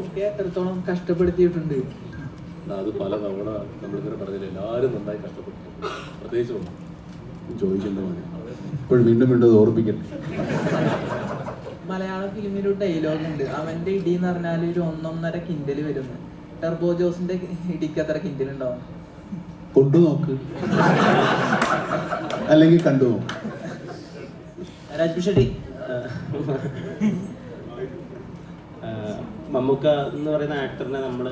ഒക്കെ എത്രത്തോളം കഷ്ടപ്പെടുത്തിയിട്ടുണ്ട്? അത് പല തവണ നമ്മളിങ്ങനെ പറഞ്ഞില്ല. എല്ലാവരും നന്നായി കഷ്ടപ്പെട്ടിട്ടുണ്ട്. പ്രത്യേകിച്ച് ഒന്ന്. ചോദിക്കേണ്ട ഇപ്പോഴും വീണ്ടും വീണ്ടും ഓർപ്പിക്കട്ടെ മലയാള ഫിലിമിൽ ഒരു ഡയലോഗ് ഉണ്ട്. അവന്റെ ഇടി എന്ന് പറഞ്ഞാൽ ഒരു ഒന്നൊന്നര കിൻഡൽ വരുന്നു. ടെർബോ ജോസിന്റെ ഇടിക്ക് അത്ര കിൻഡൽ ഉണ്ടാവും? കൊണ്ടു നോക്ക്. അല്ലെങ്കിൽ കണ്ടു നോക്ക്. രാജ്പി ഷെട്ടി മമ്മൂക്ക എന്ന് പറയുന്ന ആക്ടറിനെ നമ്മൾ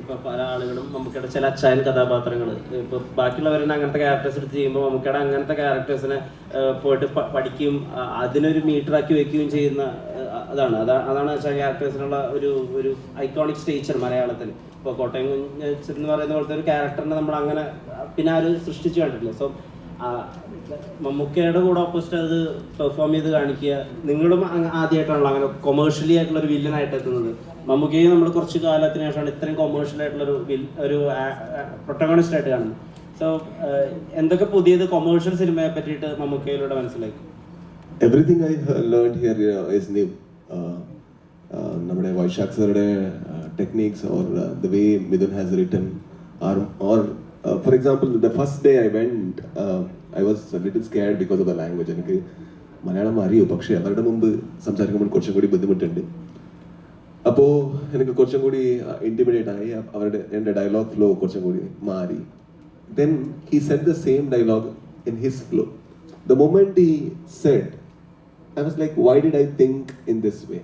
ഇപ്പൊ പല ആളുകളും മമ്മൂക്കയുടെ ചില അച്ചായൻ കഥാപാത്രങ്ങൾ ഇപ്പൊ ബാക്കിയുള്ളവരെന്നെ അങ്ങനത്തെ ക്യാരക്ടേഴ്സ് എടുത്ത് ചെയ്യുമ്പോൾ മമ്മൂക്കയുടെ അങ്ങനത്തെ ക്യാരക്ടേഴ്സിനെ പോയിട്ട് പഠിക്കുകയും അതിനൊരു മീറ്ററാക്കി വെക്കുകയും ചെയ്യുന്ന അതാണ്. അതാ- അതാണ് ചില ക്യാരക്ടേഴ്സിനുള്ള ഒരു ഒരു ഐക്കോണിക് സ്റ്റേച്ചർ മലയാളത്തിൽ ഇപ്പോൾ കോട്ടയം കുഞ്ഞ് എന്ന് പറയുന്ന പോലത്തെ ഒരു ക്യാരക്ടറിനെ നമ്മൾ അങ്ങനെ പിന്നെ ആരും സൃഷ്ടിച്ചു കണ്ടിട്ടില്ല. സോ മമ്മൂക്കയുടെ കൂടെ ഓപ്പോസിറ്റ് അത് പെർഫോം ചെയ്ത് കാണിക്കുക. നിങ്ങളും ആദ്യമായിട്ടാണല്ലോ അങ്ങനെ കൊമേഴ്ഷ്യലി ആയിട്ടുള്ള ഒരു വില്ലനായിട്ട് എത്തുന്നത്. മമ്മൂക്കയെ നമ്മൾ കുറച്ച് കാലത്തിന് ശേഷമാണ് ഇത്രയും കൊമേഴ്ഷ്യൽ ആയിട്ടുള്ള ഒരു ഒരു പ്രൊട്ടഗണിസ്റ്റ് ആയിട്ട് കാണുന്നത്. സോ എന്തൊക്കെ പുതിയത് കൊമേഴ്ഷ്യൽ സിനിമയെ പറ്റിയിട്ട് മമ്മൂക്കയിലൂടെ മനസ്സിലായി everything I learn here is new നമ്മുടെ Vaishakh സാറുടെ techniques or the way Mithun has written R or for example the first day I went I was little scared because of the language എനിക്ക് മലയാളം അറിയൂ പക്ഷേ അവരുടെ മുമ്പ് സംസാരിക്കുമ്പോൾ കുറച്ചും കൂടി ബുദ്ധിമുട്ടുണ്ട്. അപ്പോൾ എനിക്ക് കുറച്ചും കൂടി ഇന്റിമിഡേറ്റ് ആയി. അവരുടെ എന്റെ ഡയലോഗ് ഫ്ലോ കുറച്ചും കൂടി മാറി. Then he set the same dialogue in his flow the moment he said, I was like why did I think in this way?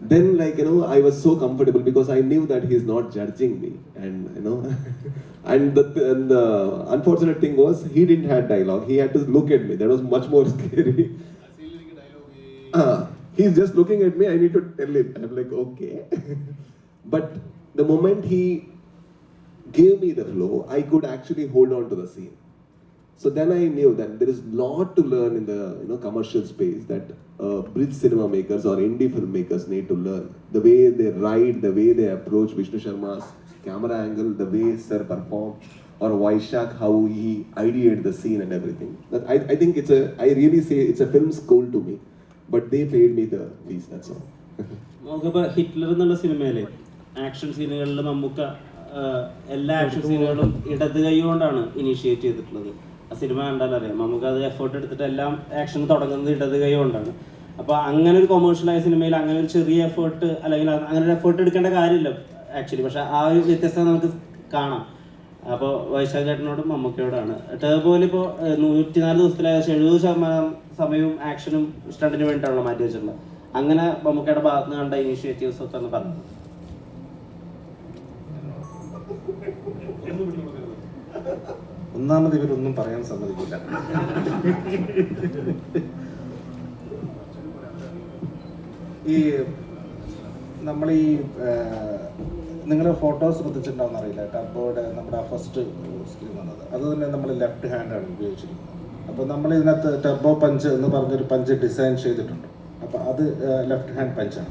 Then, like, you know, I was so comfortable because I knew that he's not judging me. And, you know, and the, and the unfortunate thing was, he didn't have dialogue. He had to look at me. That was much more scary. Ah, he's just looking at me. I need to tell him. I'm like, okay. but the moment he gave me the flow, I could actually hold on to the scene. So then I knew that there is lot to learn in the you know commercial space that uh, bridge cinema makers or indie filmmakers need to learn. The way they write, the way they approach Vishnu Sharma's camera angle, the way Sir performed, or Vaishak how he ideated the scene and everything. That I, I think it's a I really say it's a film school to me, but they paid me the fees. That's all. Hitler action സീനുകളിൽ Mammukka എല്ലാ action സീനുകളും ഇടത് കൈ കൊണ്ടാണ് initiate ചെയ്തിട്ടുള്ളത് cinema കണ്ടാൽ അറിയാം. നമുക്ക് അത് effort എടുത്തിട്ട് എല്ലാം ആക്ഷൻ തുടങ്ങുന്നത് ഇടത് കൈ കൊണ്ടാണ്. അപ്പോൾ അങ്ങനെ ഒരു കൊമേഴ്ഷ്യലായ സിനിമയിൽ അങ്ങനെ ഒരു ചെറിയ എഫേർട്ട് അല്ലെങ്കിൽ അങ്ങനെ ഒരു എഫേർട്ട് എടുക്കേണ്ട കാര്യമില്ല ആക്ച്വലി പക്ഷെ ആ ഒരു വ്യത്യസ്തത നമുക്ക് കാണാം. അപ്പോൾ വൈശാഖ് ചേട്ടനോടും മമ്മൂക്കയോടാണ്. ടേബോയിൽ ഇപ്പോൾ നൂറ്റിനാല് ദിവസത്തിൽ എഴുപത് ശതമാനം സമയവും ആക്ഷനും സ്റ്റണ്ടിന് വേണ്ടിയിട്ടാണല്ലോ മാറ്റി വെച്ചിട്ടുള്ളത്. അങ്ങനെ മമ്മൂക്കയുടെ ഭാഗത്ത് നിന്ന് കണ്ട ഇനീഷ്യേറ്റീവ്സ് ഒക്കെ ഒന്ന് പറഞ്ഞു ഒന്നാമത് ഇവരൊന്നും പറയാൻ സമ്മതിക്കില്ല. ഈ നമ്മൾ ഈ നിങ്ങൾ ഫോട്ടോ ശ്രദ്ധിച്ചിട്ടുണ്ടാവും അറിയില്ല ടബോയുടെ നമ്മുടെ ഫസ്റ്റ് സ്ക്രീൻ വന്നത്. അത് തന്നെ നമ്മൾ ലെഫ്റ്റ് ഹാൻഡാണ് ഉപയോഗിച്ചിരിക്കുന്നത്. അപ്പോൾ നമ്മൾ ഇതിനകത്ത് ടർബോ പഞ്ച് എന്ന് പറഞ്ഞൊരു പഞ്ച് ഡിസൈൻ ചെയ്തിട്ടുണ്ട്. അപ്പോൾ അത് ലെഫ്റ്റ് ഹാൻഡ് പഞ്ചാണ്